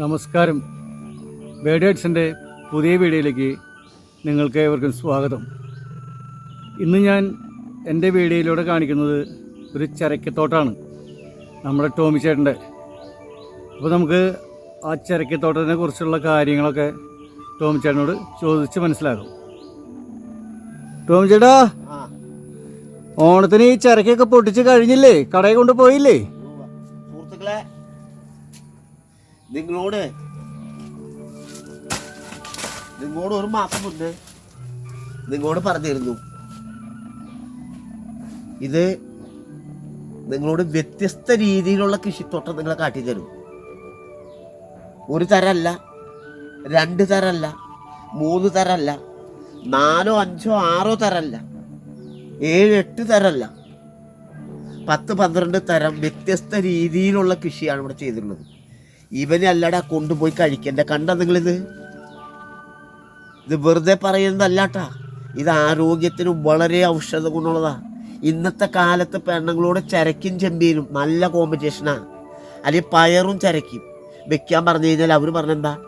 നമസ്കാരം. ബേഡേഡ്സിന്റെ പുതിയ വീഡിയോയിലേക്ക് നിങ്ങൾക്ക് ഏവർക്കും സ്വാഗതം. ഇന്ന് ഞാൻ എന്റെ വീഡിയോയിലൂടെ കാണിക്കുന്നത് ഒരു ചരക്കത്തോട്ടാണ്. നമ്മുടെ ടോമി ചേട്ടന്റെ അപ്പോൾ നമുക്ക് ആ ചരക്കത്തോട്ടത്തിനെ കുറിച്ചുള്ള കാര്യങ്ങളൊക്കെ ടോമി ചേട്ടനോട് ചോദിച്ച് മനസ്സിലാകും ടോമി ചേട്ടാ ഓണത്തിന് ഈ ചരക്കൊക്കെ പൊട്ടിച്ച് കഴിഞ്ഞില്ലേ? കടയിൽ കൊണ്ട് പോയില്ലേ? സുഹൃത്തുക്കളെ നിങ്ങളോട്? നിങ്ങളോട് ഒരു മാസം മുന്നേ നിങ്ങളോട് പറഞ്ഞിരുന്നു. ഇത് നിങ്ങളോട് വ്യത്യസ്ത രീതിയിലുള്ള കൃഷിത്തോട്ടം നിങ്ങളെ കാട്ടിത്തരും ഒരു തരമല്ല രണ്ട് തരമല്ല മൂന്ന് തരമല്ല നാലോ അഞ്ചോ ആറോ തരമല്ല ഏഴ് എട്ട് തരമല്ല പത്ത് പന്ത്രണ്ട് തരം വ്യത്യസ്ത രീതിയിലുള്ള കൃഷിയാണ് ഇവിടെ ചെയ്തിട്ടുള്ളത്. ഇവനെ അല്ലടാ കൊണ്ടുപോയി കഴിക്കണ്ട. കണ്ട നിങ്ങളിത്? ഇത് വെറുതെ പറയുന്നതല്ലാട്ടാ. ഇത് ആരോഗ്യത്തിന് വളരെ ഔഷധ ഗുണമുള്ളതാ. ഇന്നത്തെ കാലത്ത് പെണ്ണുങ്ങളോട് ചരക്കും ചെമ്പീനും നല്ല കോമ്പറ്റീഷനാ അല്ലെങ്കിൽ പയറും ചരക്കും. വെക്കാൻ പറഞ്ഞു കഴിഞ്ഞാൽ അവർ പറഞ്ഞെന്താ?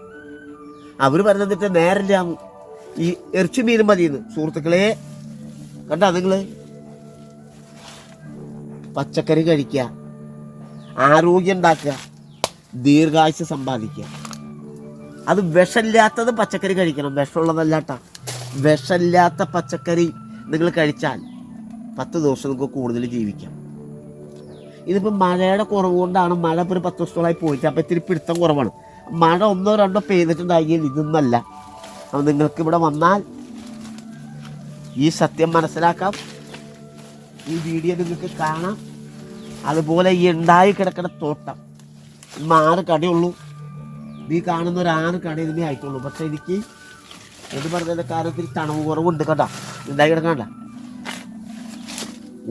അവർ പറഞ്ഞിട്ട് നേരില്ല. ഈ എറിച്ചു മീനും മതിയെന്ന്. സുഹൃത്തുക്കളെ കണ്ട നിങ്ങൾ പച്ചക്കറി കഴിക്കുക. ആരോഗ്യം ഉണ്ടാക്കുക. ദീർഘായുസ് സമ്പാദിക്കുക. അത് വിഷമില്ലാത്തത് പച്ചക്കറി കഴിക്കണം. വിഷമുള്ളതല്ലാട്ട. വിഷമില്ലാത്ത പച്ചക്കറി നിങ്ങൾ കഴിച്ചാൽ പത്ത് ദിവസം നിങ്ങൾക്ക് കൂടുതൽ ജീവിക്കാം. ഇതിപ്പോൾ മഴയുടെ കുറവ് കൊണ്ടാണ് മഴ ഇപ്പോൾ ഒരു പത്ത് ദിവസത്തോളമായി പോയിട്ട് അപ്പോൾ ഇത്തിരി പിടുത്തം കുറവാണ്. മഴ ഒന്നോ രണ്ടോ പെയ്തിട്ടുണ്ടായെങ്കിൽ ഇതൊന്നല്ല. അപ്പോൾ നിങ്ങൾക്ക് ഇവിടെ വന്നാൽ ഈ സത്യം മനസ്സിലാക്കാം. ഈ വീഡിയോ നിങ്ങൾക്ക് കാണാം. അതുപോലെ ഈ ഉണ്ടായി കിടക്കുന്ന തോട്ടം. ഇന്ന് ആറ് കടയുള്ളൂ. ഈ കാണുന്ന ഒരു ആറ് കട ഇതിനെ ആയിട്ടുള്ളൂ. പക്ഷേ എനിക്ക് എന്ന് പറഞ്ഞതിന്റെ കാര്യത്തിൽ തണവ് കുറവുണ്ട് കേട്ടാ. ഉണ്ടായി കിടക്കണ്ട.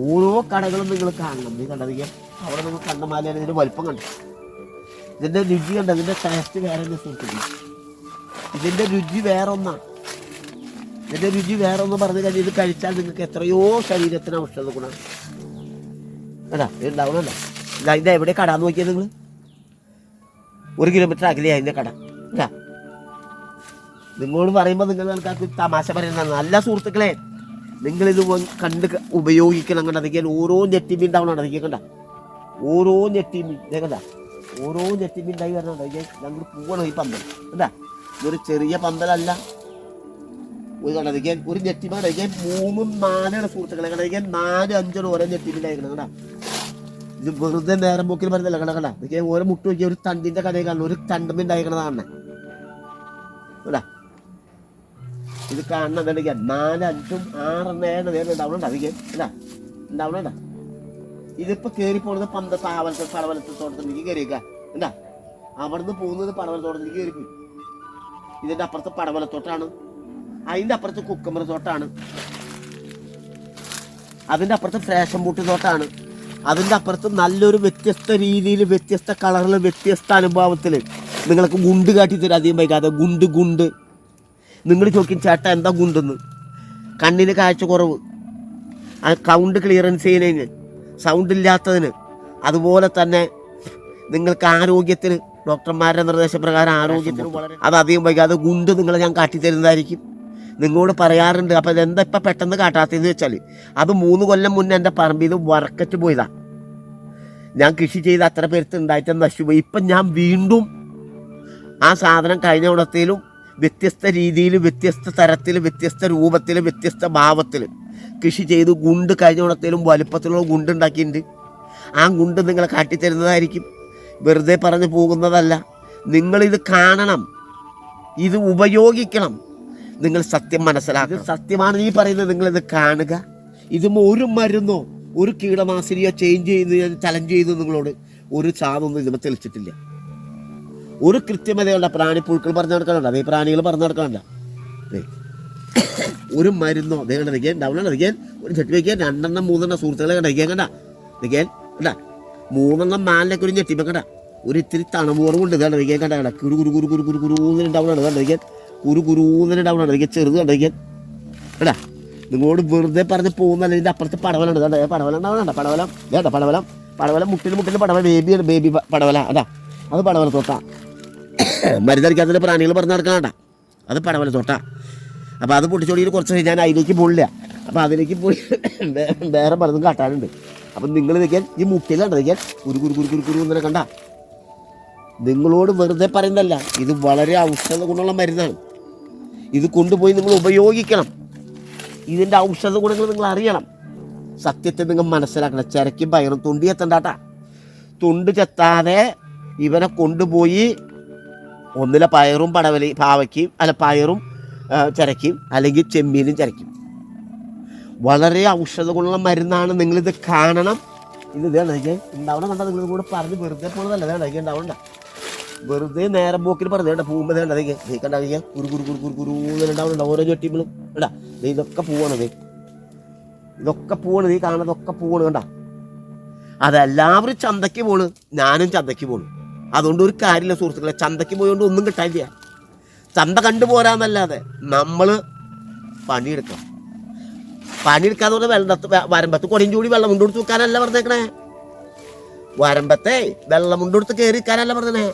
ഓരോ കടകളും നിങ്ങൾ കാണണം. നീ കണ്ടതിക്ക് അവിടെ നിങ്ങൾ കണ്ട മാലിയാണ് ഇതിന്റെ വലിപ്പം കണ്ടു? ഇതിന്റെ രുചി കണ്ട? ഇതിന്റെ ടേസ്റ്റ് വേറെ സൂക്ഷിക്കുന്നു ഇതിന്റെ രുചി വേറെ ഒന്നാണ് ഇതിന്റെ രുചി വേറെ ഒന്ന് പറഞ്ഞു കഴിഞ്ഞാൽ ഇത് കഴിച്ചാൽ നിങ്ങൾക്ക് എത്രയോ ശരീരത്തിന് ഔഷധ ഗുണം. ഇത് ഉണ്ടാവണല്ല ഇതാ ഇത് എവിടെ കടാന്ന് നോക്കിയത് നിങ്ങൾ? ഒരു കിലോമീറ്റർ അകലെ അതിന്റെ കട. നിങ്ങളോട് പറയുമ്പോൾ നിങ്ങൾ നിങ്ങൾക്ക് തമാശ പറയുന്ന നല്ല സുഹൃത്തുക്കളെ നിങ്ങൾ ഇത് കണ്ട് ഉപയോഗിക്കണം കണ്ട. അതൊക്കെ ഓരോ നെറ്റിമീൻ ഉണ്ടാവണം അതൊക്കെ കണ്ട. ഓരോ ഇതേ കണ്ട. ഓരോ നെറ്റിമീൻ ഉണ്ടായി വരണം ഞങ്ങൾ പോകണം ഈ പന്തൽ കണ്ടാ? ഇതൊരു ചെറിയ പന്തലല്ല ഒരു കണ്ടതിക്കാൻ ഒരു നെറ്റിമ കഴിക്കാൻ മൂന്നും നാലാണ് സുഹൃത്തുക്കളെ കണ്ടതിക്കാൻ നാല് അഞ്ചോളം ഓരോ നെറ്റിമിൽ അയക്കണം കണ്ടാ? ഇത് വെറുതെ നേരം പോക്കിൽ വരുന്നില്ല കണ്ട കണ്ട? ഇതൊക്കെ ഓരോ മുട്ട് നോക്കിയ ഒരു തണ്ടിന്റെ കടയിൽ കാണണം ഒരു തണ്ടം ഉണ്ടായിക്കണത് കാണണേ ഇത് കാണുന്നുണ്ടെങ്കിൽ നാല് അഞ്ചും ആറെണ്ണ ഏഴ് നേരം ഉണ്ടാവണുണ്ട് അതിക്കാൻ ഇല്ല ഉണ്ടാവണണ്ട ഇതിപ്പോ കേറി പോണത് പന്ത താവലത്തെ പടവലത്തെ തോട്ടത്തിലേക്ക് കയറിയേക്ക എന്താ അവിടുന്ന് പോകുന്നത് പടവലത്തോട്ടത്തിലേക്ക് കയറിപ്പോയി ഇതിന്റെ അപ്പുറത്ത് പടവലത്തോട്ടാണ്. അതിന്റെ അപ്പുറത്ത് കുക്കമ്പറത്തോട്ടാണ്. അതിന്റെ അപ്പുറത്ത് ഫ്രേഷൻ ബൂട്ട് തോട്ടാണ്. അതിന്റെ അപ്പുറത്ത് നല്ലൊരു വ്യത്യസ്ത രീതിയിൽ വ്യത്യസ്ത കളറിൽ വ്യത്യസ്ത അനുഭവത്തിൽ നിങ്ങൾക്ക് ഗുണ്ട് കാട്ടി തരും. അധികം വൈകാതെ ഗുണ്ട് ഗുണ്ട്. നിങ്ങൾ ചോദിക്കും ചേട്ട എന്താ ഗുണ്ടെന്ന്? കണ്ണിന് കാഴ്ച കുറവ്. ആ കൗണ്ട് ക്ലിയറൻസ് ചെയ്യുന്നതിന് സൗണ്ട് ഇല്ലാത്തതിന് അതുപോലെ തന്നെ നിങ്ങൾക്ക് ആരോഗ്യത്തിന് ഡോക്ടർമാരുടെ നിർദ്ദേശപ്രകാരം ആരോഗ്യത്തിന് വളരെ അത് അധികം വൈകാതെ ഗുണ്ട് നിങ്ങളെ ഞാൻ കാട്ടിത്തരുന്നതായിരിക്കും നിങ്ങളോട് പറയാറുണ്ട്. അപ്പം ഇതെന്താ ഇപ്പം പെട്ടെന്ന് കാട്ടാത്തതെന്ന് വെച്ചാൽ അത് മൂന്ന് കൊല്ലം മുന്നേ എന്റെ പറമ്പിൽ നിന്ന് വറക്കറ്റ് പോയതാ. ഞാൻ കൃഷി ചെയ്ത് അത്ര പേർക്ക് ഉണ്ടായിട്ട് നശിച്ചുപോയി. ഇപ്പം ഞാൻ വീണ്ടും ആ സാധനം കഴിഞ്ഞ ഉടത്തേലും വ്യത്യസ്ത രീതിയിൽ വ്യത്യസ്ത തരത്തിൽ വ്യത്യസ്ത രൂപത്തിൽ വ്യത്യസ്ത ഭാവത്തിൽ കൃഷി ചെയ്ത് ഗുണ്ട് കഴിഞ്ഞ ഉടത്തേലും വലുപ്പത്തിലുള്ള ഗുണ്ട് ഉണ്ടാക്കിയിട്ടുണ്ട്. ആ ഗുണ്ട് നിങ്ങളെ കാട്ടിത്തരുന്നതായിരിക്കും. വെറുതെ പറഞ്ഞു പോകുന്നതല്ല. നിങ്ങളിത് കാണണം. ഇത് ഉപയോഗിക്കണം. നിങ്ങൾ സത്യം മനസ്സിലാക്കുക സത്യമാണ് നീ പറയുന്നത് നിങ്ങൾ ഇത് കാണുക ഇതും ഒരു മരുന്നോ ഒരു കീടനാശിനിയോ ചേഞ്ച് ചെയ്ത് ഞാൻ ചലഞ്ച് ചെയ്തു നിങ്ങളോട് ഒരു സാധനമൊന്നും ഇതിനെ തെളിച്ചിട്ടില്ല ഒരു കൃത്യമതയുള്ള പ്രാണി പുഴുക്കൾ പറഞ്ഞു നടക്കാനുണ്ട് അതേ പ്രാണികൾ പറഞ്ഞു നടക്കാനുണ്ട്. ഒരു മരുന്നോ അതേ കണ്ടിരിക്കാൻ ഡൗൺ അടിക്കാൻ ഒരു രണ്ടെണ്ണം മൂന്നെണ്ണം സുഹൃത്തുക്കളെ കണ്ടിരിക്കാൻ കണ്ട നിൽക്കാൻ കണ്ട മൂന്നെണ്ണം നാലിലേക്ക് ഒരു ഞെട്ടിപ്പ കണ്ട ഒരു ഇത്തിരി തണമോറും കൊണ്ട് ഇതാണ് നിൽക്കാൻ കണ്ട കണ്ട കുരു കുരു കുരു കുരു കുരു കുരു ആണ് കണ്ടിരിക്കാൻ കുരു കുരുന്നിന് ഡൗൺ നിൽക്കാൻ ചെറുത് കണ്ടിരിക്കാൻ കണ്ടാ നിങ്ങളോട് വെറുതെ പറഞ്ഞ് പോകുന്നല്ല ഇതിന്റെ അപ്പുറത്ത് പടവലുണ്ട് അതെ പടവലം ഉണ്ടാവണ്ട പടവലം. വേണ്ട പടവലം? പടവലം മുട്ടിൽ മുട്ടിൽ പടവല. ബേബിയാണ് ബേബി പടവല. അതാ അത് പടവല തോട്ടാ. മരുന്നടിക്കാത്ത പ്രാണികൾ പറഞ്ഞ് നടക്കണണ്ട അത് പടവല തോട്ടാ. അപ്പോൾ അത് പൊട്ടിച്ചോടി കുറച്ച് ഞാൻ അതിലേക്ക് പോളില്ല അപ്പോൾ അതിലേക്ക് പോയി വേറെ പലതും കാട്ടാനുണ്ട്. അപ്പം നിങ്ങൾ നിൽക്കാൻ ഈ മുട്ടിൽ നിൽക്കാൻ കുരു കുരു കുരു കുരു കുരു ഒന്നിനെ കണ്ട? നിങ്ങളോട് വെറുതെ പറയുന്നതല്ല ഇത് വളരെ ഔഷധ ഗുണമുള്ള മരുന്നാണ്. ഇത് കൊണ്ടുപോയി നിങ്ങൾ ഉപയോഗിക്കണം ഇതിന്റെ ഔഷധ ഗുണങ്ങൾ നിങ്ങൾ അറിയണം സത്യത്തെ നിങ്ങൾ മനസ്സിലാക്കണം ചിരക്കും പയറും തൊണ്ടി എത്തണ്ടാട്ടാ തൊണ്ട് ചെത്താതെ ഇവനെ കൊണ്ടുപോയി ഒന്നിലെ പയറും പടവലി പാവയ്ക്കും അല്ല പയറും ചരക്കും അല്ലെങ്കിൽ ചെമ്മീനും ചിരക്കും വളരെ ഔഷധ ഗുണമുള്ള മരുന്നാണ് നിങ്ങളിത് കാണണം ഇത് ഇതാണ് ഉണ്ടാവണം കണ്ടാൽ നിങ്ങൾ കൂടെ പറഞ്ഞ് വെറുതെ പോണതല്ല ഇതാണ് ഉണ്ടാവണ്ട വെറുതെ നേരം പോക്കിൽ പറഞ്ഞു പൂമ്പ വേണ്ട നീ കണ്ടാ കുരു കുരു കുരു കുരു കുരു ഓരോ ചട്ടികളും കണ്ടാ നീ ഇതൊക്കെ പോവണത് ഇതൊക്കെ പോവാണ് നീ കാണതൊക്കെ പോവണ് കണ്ട. അതെല്ലാവരും ചന്തയ്ക്ക് പോണ്. ഞാനും ചന്തയ്ക്ക് പോണു. അതുകൊണ്ട് ഒരു കാര്യമില്ല സുഹൃത്തുക്കളെ. ചന്തയ്ക്ക് പോയോണ്ട് ഒന്നും കിട്ടാനില്ല. ചന്ത കണ്ടുപോരാന്നല്ലാതെ നമ്മൾ പണിയെടുക്കണം. പണിയെടുക്കാന്ന് പറഞ്ഞാൽ വെള്ളത്ത് വരമ്പത്ത് കൊടിയും ചൂടി വെള്ളം കൊണ്ടുകൊടുത്ത് വെക്കാനല്ല പറഞ്ഞേക്കണേ. വരമ്പത്തെ വെള്ളം കൊണ്ടുകൊടുത്ത് കയറി വെക്കാനല്ല പറഞ്ഞേ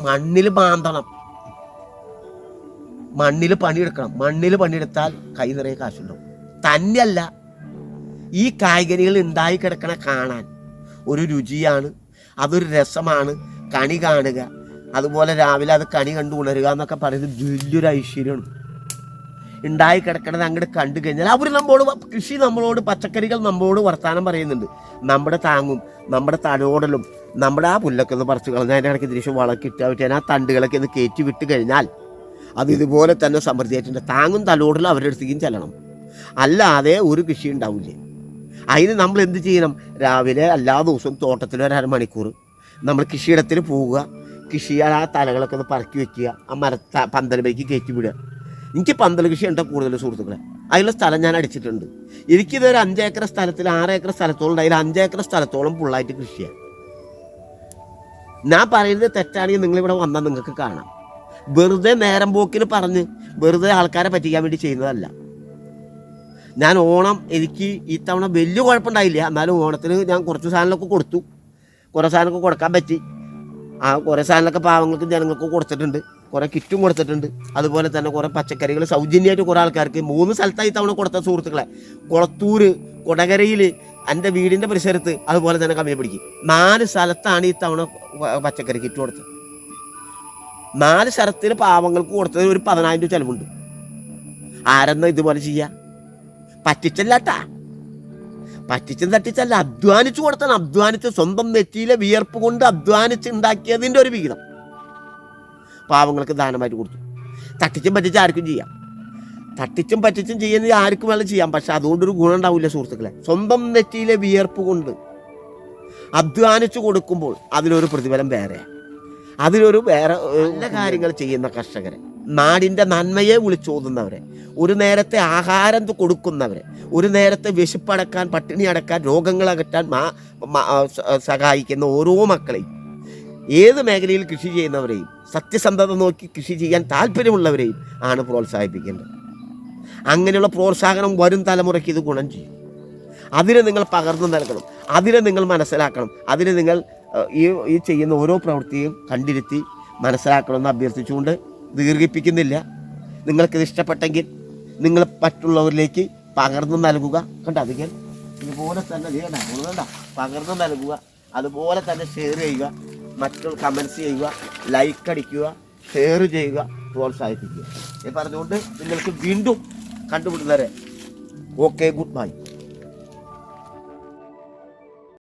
മണ്ണിൽ മാന്തണം മണ്ണിൽ പണിയെടുക്കണം. മണ്ണിൽ പണിയെടുത്താൽ കൈ നിറയെ കാശുണ്ടാവും. തന്നെയല്ല ഈ കായികനികൾ ഉണ്ടായി കിടക്കണ കാണാൻ ഒരു രുചിയാണ് അതൊരു രസമാണ്. കണി കാണുക. അതുപോലെ രാവിലെ അത് കണി കണ്ടു ഉണരുക എന്നൊക്കെ പറയുന്നത് വലിയൊരു ഐശ്വര്യമാണ്. ഉണ്ടായി കിടക്കണത് അങ്ങോട്ട് കണ്ടു കഴിഞ്ഞാൽ അവർ നമ്മളോട് കൃഷി നമ്മളോട് പച്ചക്കറികൾ നമ്മളോട് വർത്താനം പറയുന്നുണ്ട്. നമ്മുടെ താങ്ങും നമ്മുടെ തലോടലും നമ്മുടെ ആ പുല്ലൊക്കെ ഒന്ന് പറിച്ചു കളഞ്ഞാൽ അതിന്റെ ഇടയ്ക്ക് തിരിച്ച് വളക്കിട്ട് വിട്ടാൽ ആ തണ്ടുകളൊക്കെ ഒന്ന് കയറ്റി വിട്ട് കഴിഞ്ഞാൽ അത് ഇതുപോലെ തന്നെ സമൃദ്ധിയായിട്ടുണ്ട്. താങ്ങും തലോടലും അവരുടെ അടുത്തേക്കും ചെല്ലണം. അല്ലാതെ ഒരു കൃഷി ഉണ്ടാവില്ലേ? അതിന് നമ്മൾ എന്ത് ചെയ്യണം? രാവിലെ എല്ലാ ദിവസവും തോട്ടത്തിൽ ഒരു അരമണിക്കൂർ നമ്മൾ കൃഷിയിടത്തിൽ പോവുക. കൃഷി ആ തലകളൊക്കെ ഒന്ന് പറക്കി വെക്കുക. ആ മരത്ത പന്തലമേക്ക് കയറ്റി വിടുക. എനിക്ക് പന്തൽ കൃഷി ഉണ്ട് കൂടുതൽ സുഹൃത്തുക്കളെ. അതിലുള്ള സ്ഥലം ഞാൻ അടിച്ചിട്ടുണ്ട്. എനിക്കിതൊരു അഞ്ചേക്കർ സ്ഥലത്തിൽ ആറേക്കർ സ്ഥലത്തോളം ഉണ്ട്. അതിൽ അഞ്ചേക്കർ സ്ഥലത്തോളം ഫുള്ളായിട്ട് കൃഷിയാണ് ഞാൻ പറയുന്നത് തെറ്റാണെങ്കിൽ നിങ്ങൾ നിങ്ങളിവിടെ വന്നാൽ നിങ്ങൾക്ക് കാണാം. വെറുതെ നേരം പോക്കിന് പറഞ്ഞ് വെറുതെ ആൾക്കാരെ പറ്റിക്കാൻ വേണ്ടി ചെയ്യുന്നതല്ല. ഞാൻ ഓണം എനിക്ക് ഈ തവണ വലിയ കുഴപ്പമുണ്ടായില്ല. എന്നാലും ഓണത്തിന് ഞാൻ കുറച്ച് സാധനങ്ങളൊക്കെ കൊടുത്തു. കുറേ സാധനമൊക്കെ കൊടുക്കാൻ പറ്റി. ആ കുറേ സാധനങ്ങളൊക്കെ പാവങ്ങൾക്ക് ജനങ്ങൾക്ക് കൊടുത്തിട്ടുണ്ട്. കുറേ കിറ്റും കൊടുത്തിട്ടുണ്ട്. അതുപോലെ തന്നെ കുറേ പച്ചക്കറികൾ സൗജന്യമായിട്ട് കുറേ ആൾക്കാർക്ക് മൂന്ന് സ്ഥലത്തായി തവണ കൊടുത്ത സുഹൃത്തുക്കളെ. കൊളത്തൂർ കൊടകരയിൽ എന്റെ വീടിന്റെ പരിസരത്ത് അതുപോലെ തന്നെ കമ്മിയെ പിടിക്കും. നാല് സ്ഥലത്താണ് ഈ തവണ പച്ചക്കറി കിറ്റ് കൊടുത്തത്. നാല് സ്ഥലത്തിന് പാവങ്ങൾക്ക് കൊടുത്തത് ഒരു പതിനായിരം രൂപ ചിലവുണ്ട്. ആരെന്നാ ഇതുപോലെ ചെയ്യുക പറ്റിച്ചല്ലാട്ടാ. പറ്റിച്ചും തട്ടിച്ചല്ല അധ്വാനിച്ചു കൊടുത്താണ്. അധ്വാനിച്ച് സ്വന്തം നെറ്റിയിലെ വിയർപ്പ് കൊണ്ട് അധ്വാനിച്ച് ഉണ്ടാക്കിയതിന്റെ ഒരു വിഹിതം. പാവങ്ങൾക്ക് ദാനമായിട്ട് കൊടുത്തു. തട്ടിച്ചും പറ്റിച്ചും ആർക്കും ചെയ്യാം. തട്ടിച്ചും പറ്റിച്ചും ചെയ്യുന്നത് ആർക്കും വേണം ചെയ്യാം. പക്ഷെ അതുകൊണ്ടൊരു ഗുണം ഉണ്ടാവില്ല സുഹൃത്തുക്കളെ. സ്വന്തം നെറ്റിയിലെ വിയർപ്പ് കൊണ്ട് അധ്വാനിച്ചു കൊടുക്കുമ്പോൾ അതിനൊരു പ്രതിഫലം വേറെ. അതിനൊരു വേറെ നല്ല കാര്യങ്ങൾ ചെയ്യുന്ന കർഷകരെ. നാടിന്റെ നന്മയെ വിളിച്ചോതുന്നവരെ. ഒരു നേരത്തെ ആഹാരം കൊടുക്കുന്നവരെ. ഒരു നേരത്തെ വിശപ്പടക്കാൻ പട്ടിണി അടക്കാൻ രോഗങ്ങൾ അകറ്റാൻ സഹായിക്കുന്ന ഓരോ മക്കളെയും. ഏത് മേഖലയിൽ കൃഷി ചെയ്യുന്നവരെയും സത്യസന്ധത നോക്കി കൃഷി ചെയ്യാൻ താല്പര്യമുള്ളവരെയും ആണ് പ്രോത്സാഹിപ്പിക്കേണ്ടത്. അങ്ങനെയുള്ള പ്രോത്സാഹനം വരും തലമുറയ്ക്ക് ഇത് ഗുണം ചെയ്യും. അതിനെ നിങ്ങൾ പകർന്നു നൽകണം. അതിനെ നിങ്ങൾ മനസ്സിലാക്കണം. അതിനെ നിങ്ങൾ ഈ ഈ ചെയ്യുന്ന ഓരോ പ്രവൃത്തിയും കണ്ടിരുത്തി മനസ്സിലാക്കണമെന്ന് അഭ്യർത്ഥിച്ചുകൊണ്ട് ദീർഘിപ്പിക്കുന്നില്ല. നിങ്ങൾക്കിത് ഇഷ്ടപ്പെട്ടെങ്കിൽ നിങ്ങൾ മറ്റുള്ളവരിലേക്ക് പകർന്നു നൽകുക. കണ്ട? അതിൽ ഇതുപോലെ തന്നെ കണ്ടോ? പകർന്നു നൽകുക. അതുപോലെ തന്നെ ഷെയർ ചെയ്യുക. മറ്റുള്ള കമൻസ് ചെയ്യുക. ലൈക്ക് അടിക്കുക ഷെയർ ചെയ്യുക പ്രോത്സാഹിപ്പിക്കുക. ഞാൻ പറഞ്ഞുകൊണ്ട് നിങ്ങൾക്ക് വീണ്ടും കണ്ടുപിടുന്നവരെ ഓക്കെ ഗുഡ് ബൈ